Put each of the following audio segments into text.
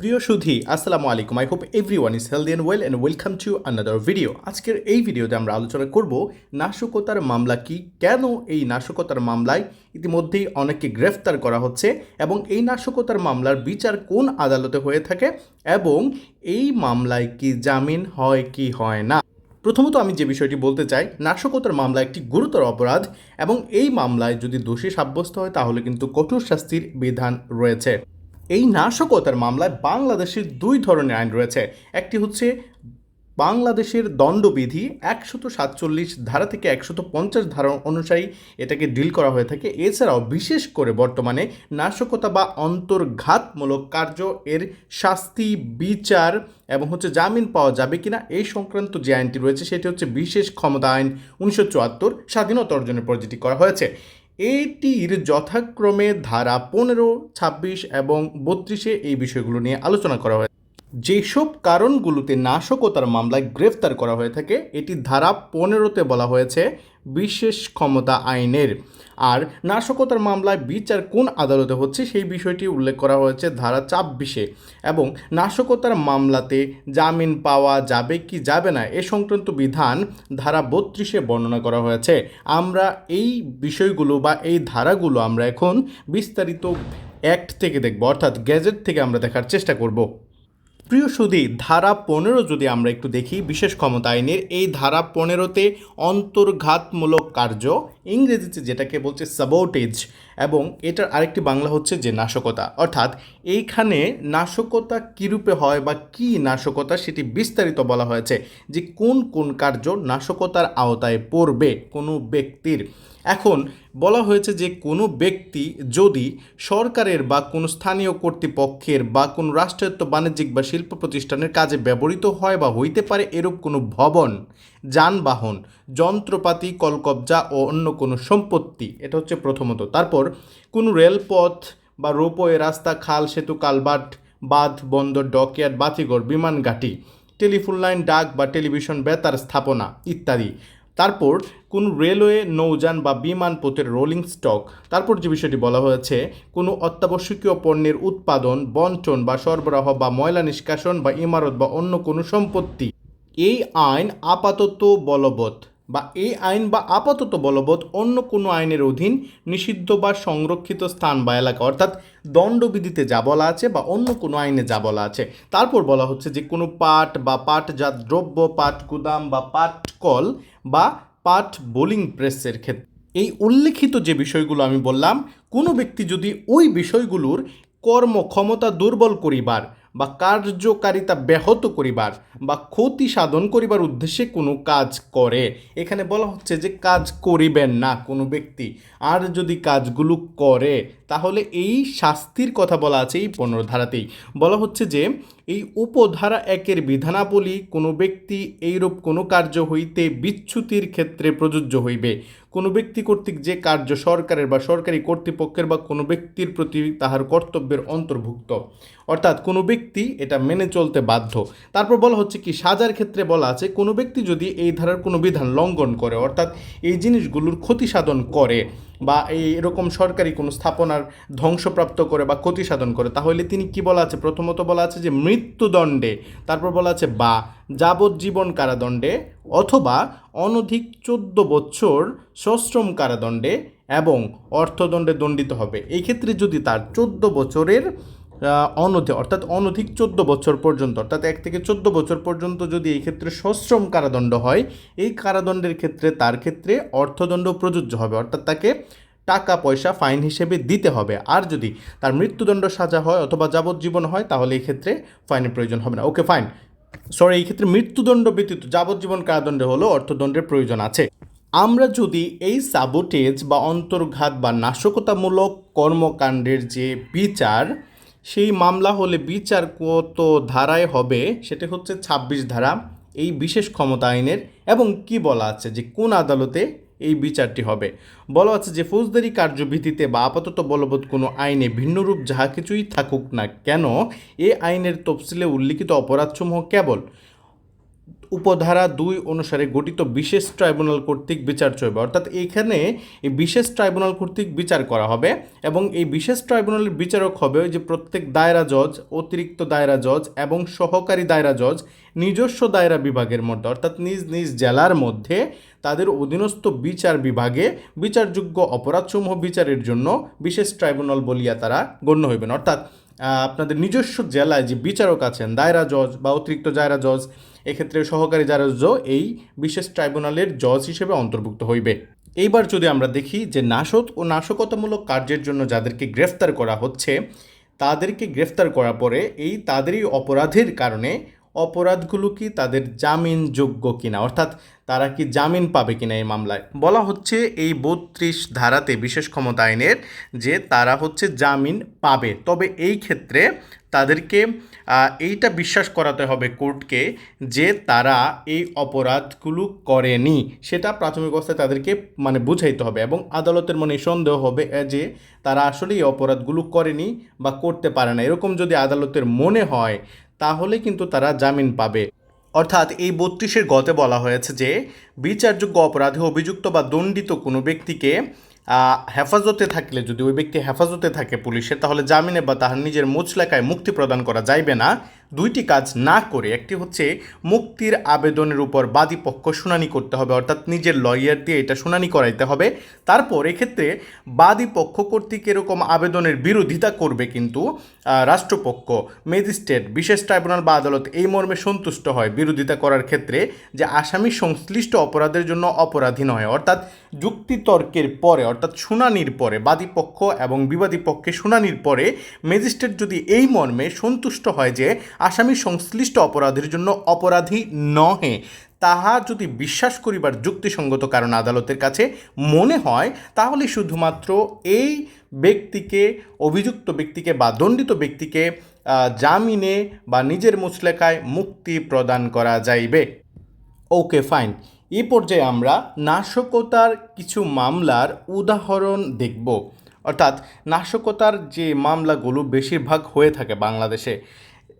প্রিয় সুধী, আসসালামু আলাইকুম। I hope everyone is healthy and well and welcome to another video আজকের এই ভিডিওতে আমরা আলোচনা করব, নাশকতার মামলা কি, কেন এই নাশকতার মামলায় ইতিমধ্যেই অনেককে গ্রেফতার করা হচ্ছে এবং এই নাশকতার মামলার বিচার কোন আদালতে হয়ে থাকে এবং এই মামলায় কি জামিন হয়, কি হয় না? প্রথমত আমি যে বিষয়টি বলতে চাই, নাশকতার মামলা একটি গুরুতর অপরাধ এবং এই মামলায় যদি দোষী সাব্যস্ত হয় তাহলে কিন্তু কঠোর শাস্তির বিধান রয়েছে। এই নাশকতার মামলায় বাংলাদেশের দুই ধরনের আইন রয়েছে। একটি হচ্ছে বাংলাদেশের দণ্ডবিধি একশত সাতচল্লিশ ধারা থেকে একশত পঞ্চাশ ধারা অনুযায়ী এটাকে ডিল করা হয়ে থাকে। এছাড়াও বিশেষ করে বর্তমানে নাশকতা বা অন্তর্ঘাতমূলক কার্য এর শাস্তি, বিচার এবং হচ্ছে জামিন পাওয়া যাবে কিনা এই সংক্রান্ত যে আইনটি রয়েছে, সেটি হচ্ছে বিশেষ ক্ষমতা আইন উনিশশো চুয়াত্তর স্বাধীনতা অর্জনের পর যেটি করা হয়েছে। এটির যথাক্রমে ধারা পনেরো, ছাব্বিশ এবং বত্রিশে এই বিষয়গুলো নিয়ে আলোচনা করা হয়। যেসব কারণগুলোতে নাশকতার মামলায় গ্রেফতার করা হয়ে থাকে, এটি ধারা পনেরোতে বলা হয়েছে বিশেষ ক্ষমতা আইনের। আর নাশকতার মামলায় বিচার কোন আদালতে হচ্ছে সেই বিষয়টি উল্লেখ করা হয়েছে ধারা চাব্বিশে এবং নাশকতার মামলাতে জামিন পাওয়া যাবে কি যাবে না এ সংক্রান্ত বিধান ধারা বত্রিশে বর্ণনা করা হয়েছে। আমরা এই বিষয়গুলো বা এই ধারাগুলো আমরা এখন বিস্তারিত অ্যাক্ট থেকে দেখব, অর্থাৎ গ্যাজেট থেকে আমরা দেখার চেষ্টা করব। প্রিয় সুদী ধারা পনেরো যদি আমরা একটু দেখি, বিশেষ ক্ষমতা আইনের, এই ধারা পনেরোতে অন্তর্ঘাতমূলক কার্য, ইংরেজিতে যেটাকে বলছে সাবোটেজ এবং এটার আরেকটি বাংলা হচ্ছে যে নাশকতা। অর্থাৎ এইখানে নাশকতা কীরূপে হয় বা কি নাশকতা সেটি বিস্তারিত বলা হয়েছে যে কোন কোন কার্য নাশকতার আওতায় পড়বে কোনো ব্যক্তির। এখন বলা হয়েছে যে কোনো ব্যক্তি যদি সরকারের বা কোনো স্থানীয় কর্তৃপক্ষের বা কোনো রাষ্ট্রায়ত্ত বাণিজ্যিক বা শিল্প প্রতিষ্ঠানের কাজে ব্যবহৃত হয় বা হইতে পারে এরূপ কোনো ভবন, যানবাহন, যন্ত্রপাতি, কলকবজা ও অন্য কোনো সম্পত্তি, এটা হচ্ছে প্রথমত। তারপর কোনো রেলপথ বা রোপওয়ে রাস্তা, খাল, সেতু, কালবাট, বাঁধ, বন্দর, ডকইয়ার্ড, বাতিঘর, বিমান ঘাঁটি, টেলিফোন লাইন, ডাক বা টেলিভিশন বেতার স্থাপনা ইত্যাদি। তারপর কোন রেলওয়ে নৌযান বা বিমান পথের রোলিং স্টক তারপর যে বিষয়টি বলা হয়েছে, কোনো অত্যাবশ্যকীয় পণ্যের উৎপাদন, বন্টন বা সরবরাহ বা ময়লা নিষ্কাশন বা ইমারত বা অন্য কোনো সম্পত্তি। এই আইন আপাতত বলবৎ। বা এই আইন বা আপাতত বলবৎ অন্য কোনো আইনের অধীন নিষিদ্ধ বা সংরক্ষিত স্থান বা এলাকা, অর্থাৎ দণ্ডবিধিতে যা বলা আছে বা অন্য কোনো আইনে যা বলা আছে। তারপর বলা হচ্ছে যে কোনো পাট বা পাটজাত দ্রব্য, পাট গুদাম বা পাট কল বা পাট বোলিং প্রেসের ক্ষেত্রে এই উল্লেখিত যে বিষয়গুলো আমি বললাম, কোনো ব্যক্তি যদি ওই বিষয়গুলোর কর্মক্ষমতা দুর্বল করিবার বা কার্যকারিতা ব্যাহত করিবার বা ক্ষতি সাধন করিবার উদ্দেশ্যে কোনো কাজ করে। এখানে বলা হচ্ছে যে কাজ করিবেন না কোনো ব্যক্তি। আর যদি কাজগুলো করে, তাহলে এই শাস্তির কথা বলা আছে এই পনেরো ধারাতেই। বলা হচ্ছে যে এই উপধারা একের বিধানাবলী কোনো ব্যক্তি এইরূপ কোনো কার্য হইতে বিচ্যুতির ক্ষেত্রে প্রযোজ্য হইবে। কোনো ব্যক্তি কর্তৃক যে কার্য সরকারের বা সরকারি কর্তৃপক্ষের বা কোনো ব্যক্তির প্রতি তাহার কর্তব্যের অন্তর্ভুক্ত। অর্থাৎ কোনো ব্যক্তি এটা মেনে চলতে বাধ্য। তারপর বলা হচ্ছে কি, সাজার ক্ষেত্রে বলা আছে, কোনো ব্যক্তি যদি এই ধারার কোনো বিধান লঙ্ঘন করে, অর্থাৎ এই জিনিসগুলোর ক্ষতি সাধন করে বা এই এরকম সরকারি কোনো স্থাপনার ধ্বংসপ্রাপ্ত করে বা ক্ষতি সাধন করে, তাহলে তিনি কি বলা আছে? প্রথমত বলা আছে যে মৃত্যুদণ্ডে, তারপর বলা আছে বা যাবজ্জীবন কারাদণ্ডে অথবা অনধিক চোদ্দ বছর সশ্রম কারাদণ্ডে এবং অর্থদণ্ডে দণ্ডিত হবে। এই ক্ষেত্রে যদি তার চোদ্দ বছরের অনধি অর্থাৎ অনধিক চোদ্দ বছর পর্যন্ত, অর্থাৎ এক থেকে চোদ্দ বছর পর্যন্ত যদি এই ক্ষেত্রে সশ্রম কারাদণ্ড হয়, এই কারাদণ্ডের ক্ষেত্রে, তার ক্ষেত্রে অর্থদণ্ড প্রযোজ্য হবে, অর্থাৎ তাকে টাকা, পয়সা, ফাইন হিসেবে দিতে হবে। আর যদি তার মৃত্যুদণ্ড সাজা হয় অথবা যাবজ্জীবন হয়, তাহলে এই ক্ষেত্রে ফাইনের প্রয়োজন হবে না। ওকে, ফাইন। সরি এই ক্ষেত্রে মৃত্যুদণ্ড ব্যতীত যাবজ্জীবন কারাদণ্ডে হলেও অর্থদণ্ডের প্রয়োজন আছে। আমরা যদি এই সাবোটেজ বা অন্তর্ঘাত বা নাশকতামূলক কর্মকাণ্ডের যে বিচার সেই মামলা হলে বিচার কত ধারায় হবে সেটা হচ্ছে ছাব্বিশ ধারা, এই বিশেষ ক্ষমতা আইনের এবং কি বলা আছে যে কোন আদালতে এই বিচারটি হবে। বলা আছে যে ফৌজদারি কার্যবিধিতে বা আপাতত বলবৎ কোনো আইনে ভিন্নরূপ যাহা কিছুই থাকুক না কেন, এ আইনের তফসিলে উল্লিখিত অপরাধসমূহ কেবল উপধারা দুই অনুসারে গঠিত বিশেষ ট্রাইব্যুনাল কর্তৃক বিচার চলবে। অর্থাৎ এইখানে এই বিশেষ ট্রাইব্যুনাল কর্তৃক বিচার করা হবে এবং এই বিশেষ ট্রাইব্যুনালের বিচারক হবে যে প্রত্যেক দায়রা জজ, অতিরিক্ত দায়রা জজ এবং সহকারী দায়রা জজ নিজস্ব দায়রা বিভাগের মধ্যে। অর্থাৎ নিজ নিজ জেলার মধ্যে তাদের অধীনস্থ বিচার বিভাগে বিচারযোগ্য অপরাধসমূহ বিচারের জন্য বিশেষ ট্রাইব্যুনাল বলিয়া তারা গণ্য হইবেন। অর্থাৎ আপনাদের নিজস্ব জেলায় যে বিচারক আছেন, দায়রা জজ বা অতিরিক্ত জায়রা জজ এক্ষেত্রে সহকারী জায়রা জজ এই বিশেষ ট্রাইব্যুনালের জজ হিসেবে অন্তর্ভুক্ত হইবে। এইবার যদি আমরা দেখি যে নাশক ও নাশকতামূলক কার্যের জন্য যাদেরকে গ্রেফতার করা হচ্ছে, তাদেরকে গ্রেফতার করার পরে এই তাদেরই অপরাধের কারণে অপরাধগুলো কি তাদের জামিনযোগ্য কিনা? অর্থাৎ তারা কি জামিন পাবে কিনা এই মামলায়? বলা হচ্ছে এই বত্রিশ ধারাতে বিশেষ ক্ষমতা আইনের যে তারা হচ্ছে জামিন পাবে। তবে এই ক্ষেত্রে তাদেরকে এইটা বিশ্বাস করাতে হবে কোর্টকে যে তারা এই অপরাধগুলো করেনি। সেটা প্রাথমিক অবস্থায় তাদেরকে মানে বুঝাইতে হবে এবং আদালতের মনে সন্দেহ হবে যে তারা আসলে এই অপরাধগুলো করেনি বা করতে পারে না। এরকম যদি আদালতের মনে হয়, তাহলে কিন্তু তারা জামিন পাবে। অর্থাৎ এই বত্রিশের গতে বলা হয়েছে যে বিচারযোগ্য অপরাধে অভিযুক্ত বা দণ্ডিত কোনো ব্যক্তিকে হেফাজতে থাকলে, যদি ওই ব্যক্তি হেফাজতে থাকে পুলিশের তাহলে জামিনে বা তাহার নিজের মুচলেকায় মুক্তি প্রদান করা যাইবে না। দুইটি কাজ না করে একটি হচ্ছে মুক্তির আবেদনের উপর বাদী পক্ষ শুনানি করতে হবে, অর্থাৎ নিজের লয়ার দিয়ে এটা শুনানি করাইতে হবে। তারপর এক্ষেত্রে বাদী পক্ষ কর্তৃক এরকম আবেদনের বিরোধিতা করবে কিন্তু রাষ্ট্রপক্ষ, ম্যাজিস্ট্রেট, বিশেষ ট্রাইব্যুনাল বা আদালত এই মর্মে সন্তুষ্ট হয় বিরোধিতা করার ক্ষেত্রে যে আসামি সংশ্লিষ্ট অপরাধের জন্য অপরাধী নয়। অর্থাৎ যুক্তিতর্কের পরে, অর্থাৎ শুনানির পরে বাদী পক্ষ এবং বিবাদী পক্ষে শুনানির পরে ম্যাজিস্ট্রেট যদি এই মর্মে সন্তুষ্ট হয় যে আসামি সংশ্লিষ্ট অপরাধের জন্য অপরাধী নহে। তাহা যদি বিশ্বাস করিবার যুক্তিসঙ্গত কারণ আদালতের কাছে মনে হয়, তাহলে শুধুমাত্র এই ব্যক্তিকে, অভিযুক্ত ব্যক্তিকে বা দণ্ডিত ব্যক্তিকে জামিনে বা নিজের মুচলেকায় মুক্তি প্রদান করা যাইবে। ওকে, ফাইন। এ পর্যায়ে আমরা নাশকতার কিছু মামলার উদাহরণ দেখব। অর্থাৎ নাশকতার যে মামলাগুলো বেশিরভাগ হয়ে থাকে বাংলাদেশে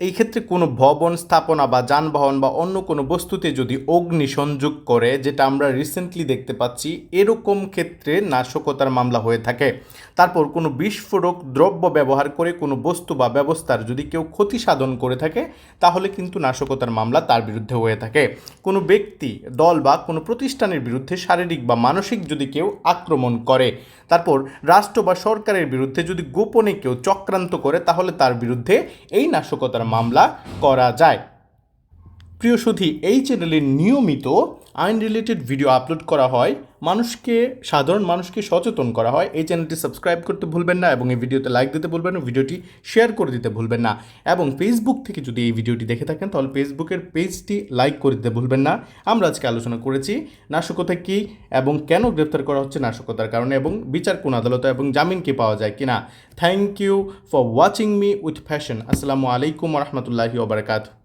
এই ক্ষেত্রে কোনো ভবন, স্থাপনা বা যানবাহন বা অন্য কোনো বস্তুতে যদি অগ্নি সংযোগ করে, যেটা আমরা রিসেন্টলি দেখতে পাচ্ছি, এরকম ক্ষেত্রে নাশকতার মামলা হয়ে থাকে। তারপর কোনো বিস্ফোরক দ্রব্য ব্যবহার করে কোনো বস্তু বা ব্যবস্থার যদি কেউ ক্ষতি সাধন করে থাকে, তাহলে কিন্তু নাশকতার মামলা তার বিরুদ্ধে হয়ে থাকে। কোনো ব্যক্তি, দল বা কোনো প্রতিষ্ঠানের বিরুদ্ধে শারীরিক বা মানসিক যদি কেউ আক্রমণ করে, তারপর রাষ্ট্র বা সরকারের বিরুদ্ধে যদি গোপনে কেউ চক্রান্ত করে, তাহলে তার বিরুদ্ধে এই নাশকতার মামলা করা যায়। প্রিয় সুধী এই চ্যানেলে নিয়মিত আইন রিলেটেড ভিডিও আপলোড করা হয়। মানুষকে, সাধারণ মানুষকে সচেতন করা হয়। এই চ্যানেলটি সাবস্ক্রাইব করতে ভুলবেন না এবং এই ভিডিওতে লাইক দিতে ভুলবেন না, ভিডিওটি শেয়ার করে দিতে ভুলবেন না। এবং ফেসবুক থেকে যদি এই ভিডিওটি দেখে থাকেন, তাহলে ফেসবুকের পেজটি লাইক করে দিতে ভুলবেন না। আমরা আজকে আলোচনা করেছি নাশকতা কী এবং কেন গ্রেপ্তার করা হচ্ছে নাশকতার কারণে এবং বিচার কোন আদালতে এবং জামিন কি পাওয়া যায় কিনা। Thank you for watching me with fashion আসসালামু আলাইকুম রহমতুল্লাহি ওবরাকাতু